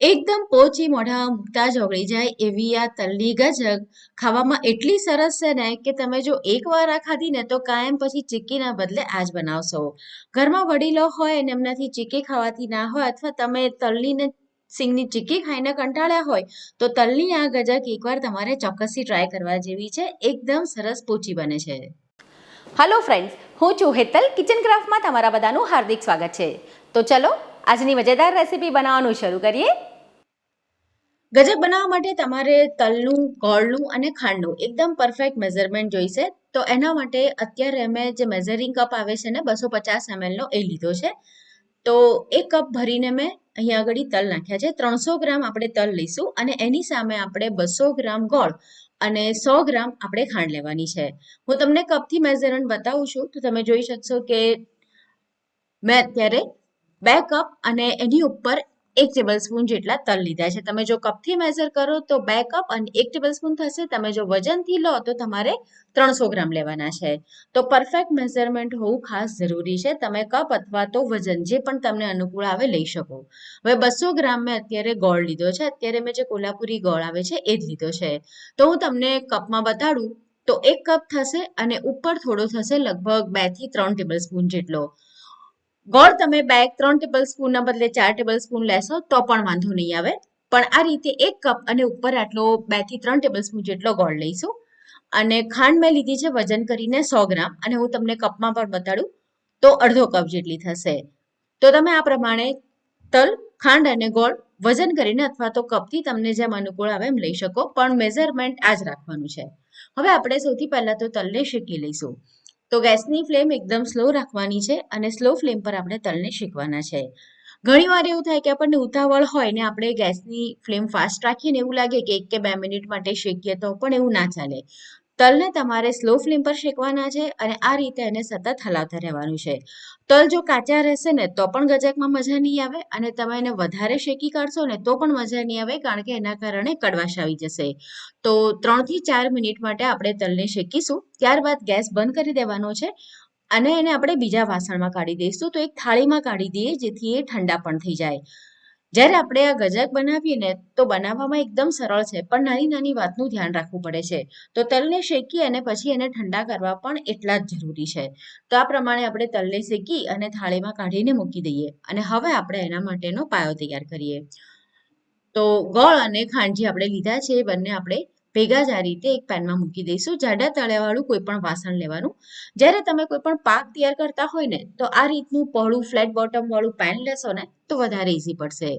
એકદમ પોચી મોઢા મૂકતા જ ઓગળી જાય એવી આ તલની ગજક ખાવામાં એટલી સરસ છે ને કે તમે જો એકવાર આ ખાધી ને તો કાયમ પછી ચીક્કીના બદલે આ જ બનાવશો. ઘરમાં વડીલો હોય અને એમનાથી ચીક્કી ખાવાથી ના હોય અથવા તમે તલનીને સિંગની ચીક્કી ખાઈને કંટાળ્યા હોય, તો તલની આ ગજક એકવાર તમારે ચોક્કસથી ટ્રાય કરવા જેવી છે. એકદમ સરસ પોચી બને છે. હલો ફ્રેન્ડ્સ હું છું હેતલ કિચન ક્રાફ્ટમાં તમારા બધાનું હાર્દિક સ્વાગત છે. તો ચલો આજની મજેદાર રેસીપી બનાવવાનું શરૂ કરીએ. ગજક બનાવવા માટે તમારે તલનું, ગોળનું અને ખાંડનું એકદમ પરફેક્ટ મેઝરમેન્ટ જોઈશે. તો એના માટે અત્યારે અમે જે મેઝરિંગ કપ આવે છે ને, બસો પચાસ એમએલનો એ લીધો છે. તો એક કપ ભરીને મેં અહીંયા આગળ તલ નાખ્યા છે. ત્રણસો ગ્રામ આપણે તલ લઈશું અને એની સામે આપણે બસો ગ્રામ ગોળ અને સો ગ્રામ આપણે ખાંડ લેવાની છે. હું તમને કપથી મેઝરમેન્ટ બતાવું છું. તો તમે જોઈ શકશો કે મેં અત્યારે બે કપ અને એની ઉપર એક ટેબલ સ્પૂન જેટલા તલ લીધા છે. તમે જો કપથી મેઝર કરો તો બે કપ અને એક ટેબલ સ્પૂન થશે. તમે જો વજનથી લો તો તમારે ત્રણસો ગ્રામ લેવાના છે. તો પરફેક્ટ મેઝરમેન્ટ હોવું ખાસ જરૂરી છે. તમે કપ અથવા તો વજન જે પણ તમને અનુકૂળ આવે લઈ શકો. હવે બસો ગ્રામ મેં અત્યારે ગોળ લીધો છે. અત્યારે મેં જે કોલ્હાપુરી ગોળ આવે છે એ જ લીધો છે. તો હું તમને કપમાં બતાડું તો એક કપ થશે અને ઉપર થોડો થશે લગભગ બેથી ત્રણ ટેબલ સ્પૂન જેટલો. ગોળ તમે બે ત્રણ ટેબલ સ્પૂનના બદલે ચાર ટેબલ સ્પૂન લેશો, તો પણ વાંધો નહીં આવે. પણ આ રીતે એક કપ અને ઉપર આટલો બેથી ત્રણ ટેબલ સ્પૂન જેટલો ગોળ લઈશું. અને ખાંડ મેં લીધી છે વજન કરીને સો ગ્રામ, અને હું તમને કપમાં પણ બતાડું, તો અડધો કપ જેટલી થશે. તો તમે આ પ્રમાણે તલ, ખાંડ અને ગોળ વજન કરીને અથવા તો કપથી તમને જેમ અનુકૂળ આવે એમ લઈ શકો, પણ મેઝરમેન્ટ આ જ રાખવાનું છે. હવે આપણે સૌથી પહેલા તો તલને શેકી લઈશું. તો ગેસની ફ્લેમ એકદમ સ્લો રાખવાની છે અને સ્લો ફ્લેમ પર આપણે તલને શેકવાના છે. ઘણી વાર એવું થાય કે આપણને ઉતાવળ હોય ને આપણે ગેસની ફ્લેમ ફાસ્ટ રાખીને એવું લાગે કે એક કે બે મિનિટ માટે શેકીએ તો પણ એવું ના ચાલે. તલને તમારે સ્લો ફ્લેમ પર શેકવાના છે અને આ રીતે એને સતત હલાવતા રહેવાનું છે. તલ જો કાચા રહેશે ને, તો પણ ગજકમાં મજા નહીં આવે અને તમે એને વધારે શેકી કાઢશો ને, તો પણ મજા નહીં આવે કારણ કે એના કારણે કડવાશ આવી જશે. તો ત્રણથી ચાર મિનિટ માટે આપણે તલને શેકીશું. ત્યારબાદ ગેસ બંધ કરી દેવાનો છે અને એને આપણે બીજા વાસણમાં કાઢી દઈશું. તો એક થાળીમાં કાઢી દઈએ જેથી એ ઠંડા પણ થઈ જાય. જ્યારે આપણે આ ગજક બનાવીએ ને તો બનાવવામાં એકદમ સરળ છે, પણ નાની નાની વાતનું ધ્યાન રાખવું પડે છે. તો તલને શેકી અને પછી એને ઠંડા કરવા પણ એટલા જ જરૂરી છે. તો આ પ્રમાણે આપણે તલને શેકી અને થાળીમાં કાઢીને મૂકી દઈએ અને હવે આપણે એના માટેનો પાયો તૈયાર કરીએ. તો ગોળ અને ખાંડ જે આપણે લીધા છે, એ બંને આપણે ભેગા જ આ રીતે એક પેનમાં મૂકી દઈશું. જાડા તળિયાવાળું કોઈ પણ વાસણ લેવાનું. જ્યારે તમે કોઈ પણ પાક તૈયાર કરતા હોય ને, તો આ રીતનું પહોળું ફ્લેટ બોટમ વાળું પેન લેશો ને, તો વધારે ઈઝી પડશે.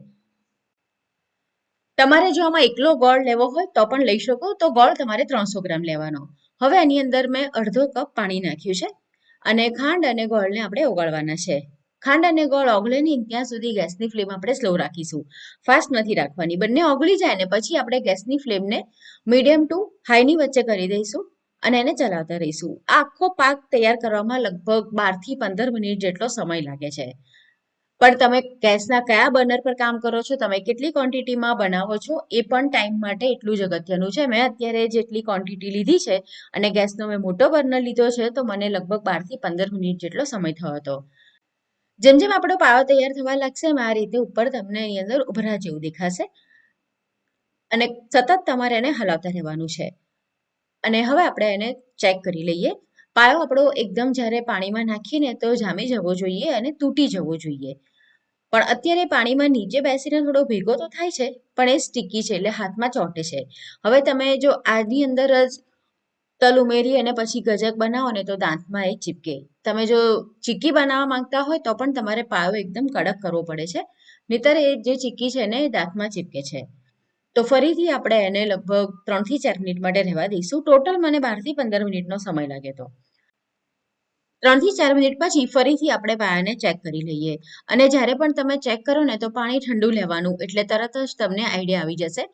તમારે જો આમાં એકલો ગોળ લેવો હોય, તો પણ લઈ શકો. તો ગોળ તમારે ત્રણસો ગ્રામ લેવાનો. હવે એની અંદર મેં અડધો કપ પાણી નાખ્યું છે. અને ખાંડ અને ગોળને આપણે ઓગાળવાના છે. ખાંડ અને ગોળ ઓગળે નહીં ત્યાં સુધી ગેસની ફ્લેમ આપણે સ્લો રાખીશું. ફાસ્ટ નથી રાખવાની. બંને ઓગળી જાય ને પછી આપણે ગેસની ફ્લેમને મીડિયમ ટુ હાઈની વચ્ચે કરી દઈશું અને એને ચલાવતા રહીશું. આ આખો પાક તૈયાર કરવામાં લગભગ બારથી પંદર મિનિટ જેટલો સમય લાગે છે. પણ તમે ગેસના કયા બર્નર પર કામ કરો છો, તમે કેટલી ક્વોન્ટિટીમાં બનાવો છો, એ પણ ટાઈમ માટે એટલું જ અગત્યનું છે. મેં અત્યારે જેટલી ક્વોન્ટિટી લીધી છે અને ગેસનો મેં મોટો બર્નર લીધો છે, તો મને લગભગ બારથી પંદર મિનિટ જેટલો સમય થયો હતો. જેમ જેમ આપણો પાયો તૈયાર થવા લાગશે, એમ આ રીતે ઉપર તમને એની અંદર ઉભરા જેવું દેખાશે. અને સતત તમારે એને હલાવતા રહેવાનું છે. અને હવે આપણે એને ચેક કરી લઈએ. પાયો આપણો એકદમ જ્યારે પાણીમાં નાખીને તો જામી જવો જોઈએ અને તૂટી જવો જોઈએ. પણ અત્યારે પાણીમાં નીચે બેસીને થોડો ભેગો તો થાય છે, પણ એ સ્ટીકી છે એટલે હાથમાં ચોંટે છે. હવે તમે જો આની અંદર જ તલ ઉમેરી અને પછી ગજક બનાવો ને તો દાંતમાં એ ચીપકે. તમે જો ચીક્કી બનાવવા માંગતા હોય તો પણ તમારે પાયો એકદમ કડક કરવો પડે છે. નહીતર એ જે ચીક્કી છે ને દાંતમાં ચીપકે છે. તો ફરીથી આપણે એને લગભગ ત્રણથી ચાર મિનિટ માટે રહેવા દઈશું. ટોટલ મને બારથી પંદર મિનિટનો સમય લાગે તો. ત્રણથી ચાર મિનિટ પછી ફરીથી આપણે પાયાને ચેક કરી લઈએ. અને જ્યારે પણ તમે ચેક કરો ને, તો પાણી ઠંડુ લેવાનું, એટલે તરત જ તમને આઈડિયા આવી જશે.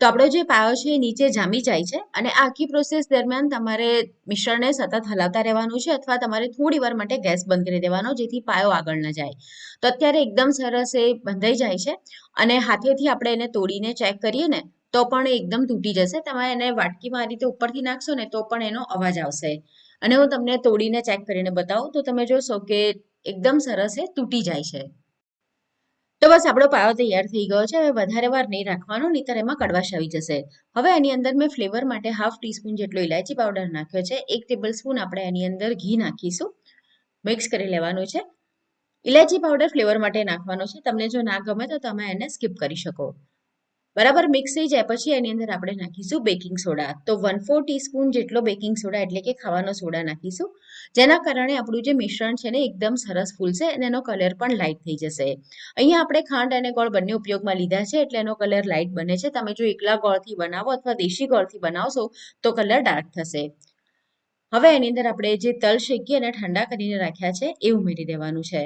તો આપણો જે પાયો છે એ નીચે જામી જાય છે અને આખી પ્રોસેસ દરમિયાન તમારે મિશ્રણને સતત હલાવતા રહેવાનું છે અથવા તમારે થોડી વાર માટે ગેસ બંધ કરી દેવાનો જેથી પાયો આગળ ન જાય. તો અત્યારે એકદમ સરસ એ બંધાઈ જાય છે અને હાથેથી આપણે એને તોડીને ચેક કરીએ ને, તો પણ એકદમ તૂટી જશે. તમે એને વાટકીમાં આ રીતે ઉપરથી નાખશો ને, તો પણ એનો અવાજ આવશે. અને હું તમને તોડીને ચેક કરીને બતાવું, તો તમે જોશો કે એકદમ સરસ એ તૂટી જાય છે. તો બસ આપણો પાયો તૈયાર થઈ ગયો છે. હવે વધારે વાર નહીં રાખવાનો, નહીંતર એમાં કડવાશ આવી જશે. હવે એની અંદર મેં ફ્લેવર માટે હાફ ટીસ્પૂન જેટલો ઇલાયચી પાવડર નાખ્યો છે. એક ટેબલ સ્પૂન આપણે એની અંદર ઘી નાખીશું. મિક્સ કરી લેવાનું છે. ઇલાયચી પાવડર ફ્લેવર માટે નાખવાનો છે. તમને જો ના ગમે તો તમે એને સ્કીપ કરી શકો. બરાબર મિક્સ થઈ જાય, પછી એની અંદર આપણે નાખીશું બેકિંગ સોડા તો વન ફોર ટીસ્પૂન જેટલો બેકિંગ સોડા એટલે કે ખાવાનો સોડા નાખીશું, જેના કારણે આપણું જે મિશ્રણ છે ને એકદમ સરસ ફૂલશે અને એનો કલર પણ લાઇટ થઈ જશે. અહીંયા આપણે ખાંડ અને ગોળ બંને ઉપયોગમાં લીધા છે, એટલે એનો કલર લાઇટ બને છે. તમે જો એકલા ગોળથી બનાવો અથવા દેશી ગોળથી બનાવશો, તો કલર ડાર્ક થશે. હવે એની અંદર આપણે જે તલ શેકી અને ઠંડા કરીને રાખ્યા છે, એ ઉમેરી દેવાનું છે.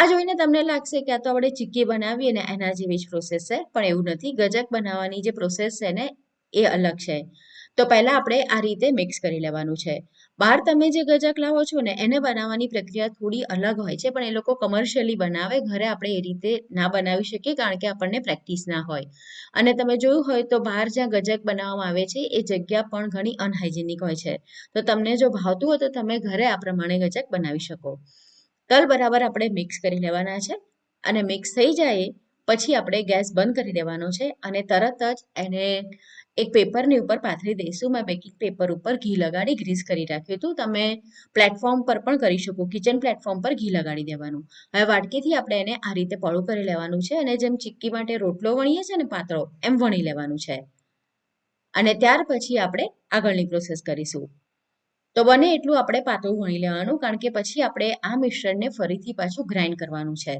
આ જોઈને તમને લાગશે કે આ તો આપણે ચીક્કી બનાવીએ અને એના જેવી જ પ્રોસેસ છે, પણ એવું નથી. ગજક બનાવવાની જે પ્રોસેસ છે ને, એ અલગ છે. તો પહેલાં આપણે આ રીતે મિક્સ કરી લેવાનું છે. બહાર તમે જે ગજક લાવો છો ને, એને બનાવવાની પ્રક્રિયા થોડી અલગ હોય છે, પણ એ લોકો કમર્શિયલી બનાવે. ઘરે આપણે એ રીતે ના બનાવી શકીએ કારણ કે આપણને પ્રેક્ટિસ ના હોય. અને તમે જોયું હોય તો બહાર જ્યાં ગજક બનાવવામાં આવે છે, એ જગ્યા પણ ઘણી અનહાઇજેનિક હોય છે. તો તમને જો ભાવતું હોય તો તમે ઘરે આ પ્રમાણે ગજક બનાવી શકો. તલ બરાબર આપણે મિક્સ કરી લેવાના છે અને મિક્સ થઈ જાય પછી આપણે ગેસ બંધ કરી દેવાનો છે અને તરત જ એને એક પેપરની ઉપર પાથરી દઈશું. મેં બેકિંગ પેપર ઉપર ઘી લગાડી ગ્રીસ કરી રાખ્યું હતું. તમે પ્લેટફોર્મ પર પણ કરી શકો. કિચન પ્લેટફોર્મ પર ઘી લગાડી દેવાનું. હવે વાટકીથી આપણે એને આ રીતે પળું કરી લેવાનું છે અને જેમ ચીક્કી માટે રોટલો વણીએ છીએ ને પાતળો, એમ વણી લેવાનું છે. અને ત્યાર પછી આપણે આગળની પ્રોસેસ કરીશું. તો બને એટલું આપણે પાતળું વણી લેવાનું, કારણ કે પછી આપણે આ મિશ્રણને ફરીથી પાછું ગ્રાઇન્ડ કરવાનું છે.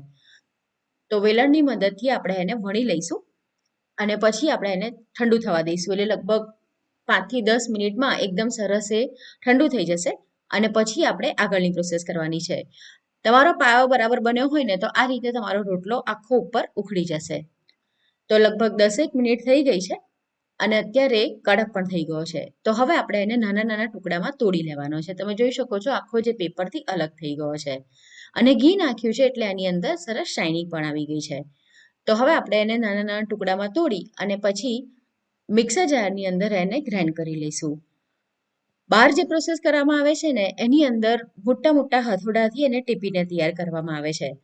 તો વેલણની મદદથી આપણે એને વણી લઈશું અને પછી આપણે એને ઠંડુ થવા દઈશું. એટલે લગભગ પાંચથી દસ મિનિટમાં એકદમ સરસ એ ઠંડુ થઈ જશે અને પછી આપણે આગળની પ્રોસેસ કરવાની છે. તમારો પાયો બરાબર બન્યો હોય ને તો આ રીતે તમારો રોટલો આખો ઉપર ઉખડી જશે. તો લગભગ દસેક મિનિટ થઈ ગઈ છે. અને અત્યારે કડક પણ થઈ ગયો છે. તો હવે આપણે એને નાના નાના ટુકડામાં તોડી લેવાનો છે. તમે જોઈ શકો છો, આખો જે પેપરથી અલગ થઈ ગયો છે. અને ઘી નાખ્યું છે એટલે એની અંદર સરસ શાઇનિંગ પણ આવી ગઈ છે. તો હવે આપણે એને નાના નાના ટુકડામાં તોડી અને પછી મિક્સર જારની અંદર એને ગ્રાઇન્ડ કરી લઈશું. બહાર જે પ્રોસેસ કરવામાં આવે છે ને, એની અંદર મોટા મોટા હથોડાથી એને ટીપીને તૈયાર કરવામાં આવે છે.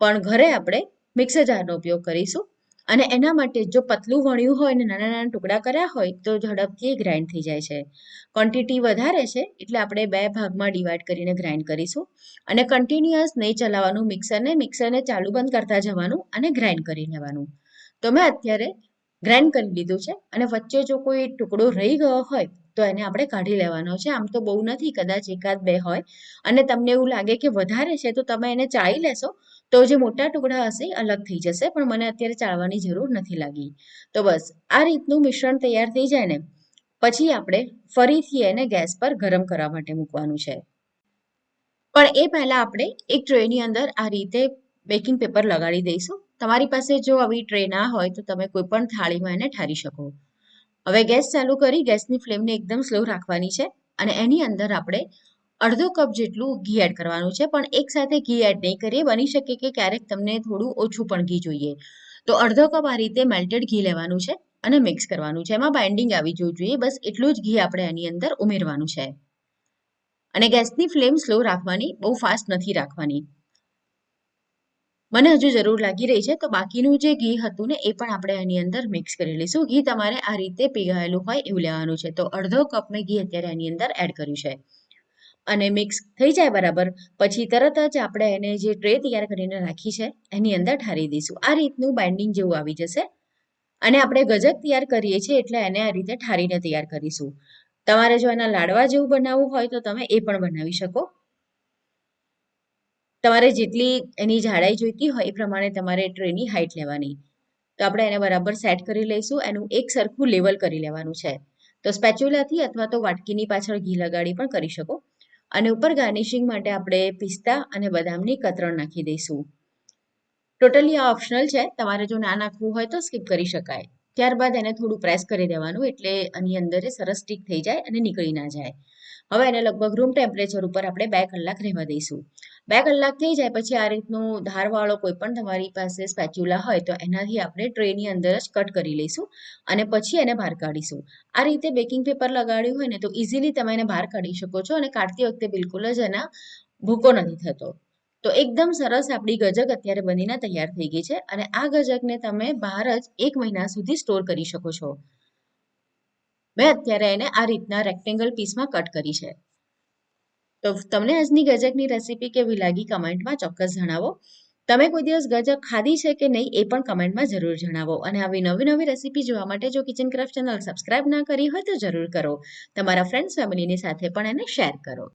પણ ઘરે આપણે મિક્સર જારનો ઉપયોગ કરીશું. અને એના માટે જો પતલું વણ્યું હોય ને નાના નાના ટુકડા કર્યા હોય, તો ઝડપથી ગ્રાઇન્ડ થઈ જાય છે. ક્વોન્ટિટી વધારે છે, એટલે આપણે બે ભાગમાં ડિવાઈડ કરીને ગ્રાઇન્ડ કરીશું. અને કન્ટિન્યુઅસ નહીં ચલાવવાનું મિક્સરને મિક્સરને ચાલુ બંધ કરતા જવાનું અને ગ્રાઇન્ડ કરી લેવાનું. તો મેં અત્યારે ગ્રાઇન્ડ કરી લીધું છે અને વચ્ચે જો કોઈ ટુકડો રહી ગયો હોય, તો એને આપણે કાઢી લેવાનો છે. આમ તો બહુ નથી, કદાચ એકાદ બે હોય. અને તમને એવું લાગે કે વધારે છે, તો તમે એને ચાળી લેશો. તો જે મોટા ટુકડા હશે અલગ થઈ જશે, પણ મને અત્યારે ચાળવાની જરૂર નથી લાગી. તો બસ, આ રીતનું મિશ્રણ તૈયાર થઈ જાય ને, પછી આપણે ફરીથી એને ગેસ પર ગરમ કરવા માટે મૂકવાનું છે. પણ એ પહેલા આપણે એક ટ્રેની અંદર આ રીતે બેકિંગ પેપર લગાડી દઈશું. તમારી પાસે જો આવી ટ્રે ના હોય તો તમે કોઈ પણ થાળીમાં એને ઠારી શકો. હવે ગેસ ચાલુ કરી, ગેસની ફ્લેમને એકદમ સ્લો રાખવાની છે અને એની અંદર આપણે અડધો કપ જેટલું ઘી એડ કરવાનું છે, પણ એક સાથે ઘી એડ નહીં કરીએ. બની શકે કે ક્યારેક તમને થોડું ઓછું પણ ઘી જોઈએ. તો અડધો કપ આ રીતે મેલ્ટેડ ઘી લેવાનું છે અને મિક્સ કરવાનું છે. એમાં બાઇન્ડિંગ આવી જવું જોઈએ. બસ એટલું જ ઘી આપણે એની અંદર ઉમેરવાનું છે. અને ગેસની ફ્લેમ સ્લો રાખવાની, બહુ ફાસ્ટ નથી રાખવાની. મને હજુ જરૂર લાગી રહી છે, તો બાકીનું જે ઘી હતું ને, એ પણ આપણે એની અંદર મિક્સ કરી લઈશું. ઘી તમારે આ રીતે પીગાયેલું હોય એવું લેવાનું છે. તો અડધો કપ મેં ઘી અત્યારે એની અંદર એડ કર્યું છે. અને મિક્સ થઈ જાય બરાબર. પછી તરત જ આપણે એને જે ટ્રે તૈયાર કરીને રાખી છે, એની અંદર ઠારી દઈશું. આ રીતનું બાઇન્ડિંગ જેવું આવી જશે. અને આપણે ગજક તૈયાર કરીએ છીએ એટલે એને આ રીતે ઠારીને તૈયાર કરીશું. તમારે જો એના લાડવા જેવું બનાવવું હોય તો તમે એ પણ બનાવી શકો. તમારે જેટલી એની જાડાઈ જોઈતી હોય એ પ્રમાણે તમારે ટ્રેની હાઈટ લેવાની. તો આપણે એને બરાબર સેટ કરી લઈશું. એનું એક સરખું લેવલ કરી લેવાનું છે. તો સ્પેચ્યુલાથી અથવા તો વાટકીની પાછળ ઘી લગાડી પણ કરી શકો. અને ઉપર ગાર્નિશિંગ માટે આપણે પિસ્તા અને બદામની કતરણ નાખી દઈશું. ટોટલી આ ઓપ્શનલ છે. તમારે જો ના નાખવું હોય તો સ્કીપ કરી શકાય. ત્યારબાદ એને થોડું પ્રેસ કરી દેવાનું એટલે આની અંદર સરસ સ્ટીક થઈ જાય અને નીકળી ના જાય. હવે એને લગભગ રૂમ ટેમ્પરેચર ઉપર આપણે બે કલાક રહેવા દઈશું. બે કલાક થઈ જાય પછી આ રીતનું ધારવાળો કોઈ પણ તમારી પાસે સ્પેચ્યુલા હોય તો એનાથી આપણે ટ્રેની અંદર જ કટ કરી લઈશું અને પછી એને બહાર કાઢીશું. આ રીતે બેકિંગ પેપર લગાડ્યું હોય ને તો ઇઝીલી તમે એને બહાર કાઢી શકો છો અને કાઢતી વખતે બિલકુલ જ એના ભૂકો નથી થતો. તો એકદમ સરસ આપણી ગજક અત્યારે બનીને તૈયાર થઈ ગઈ છે અને આ ગજકને તમે બહાર જ એક મહિના સુધી સ્ટોર કરી શકો છો. મેં અત્યારે એને આ રીતના રેક્ટેંગલ પીસમાં કટ કરી છે. તો તમને આજની ગજકની રેસીપી કેવી લાગી કમેન્ટમાં ચોક્કસ જણાવો. તમે કોઈ દિવસ ગજક ખાધી છે કે નહીં એ પણ કમેન્ટમાં જરૂર જણાવો. અને આવી નવી નવી રેસીપી જોવા માટે જો કિચન ક્રાફ્ટ ચેનલ સબસ્ક્રાઇબ ના કરી હોય તો જરૂર કરો. તમારા ફ્રેન્ડ્સ ફેમિલીની સાથે પણ એને શેર કરો.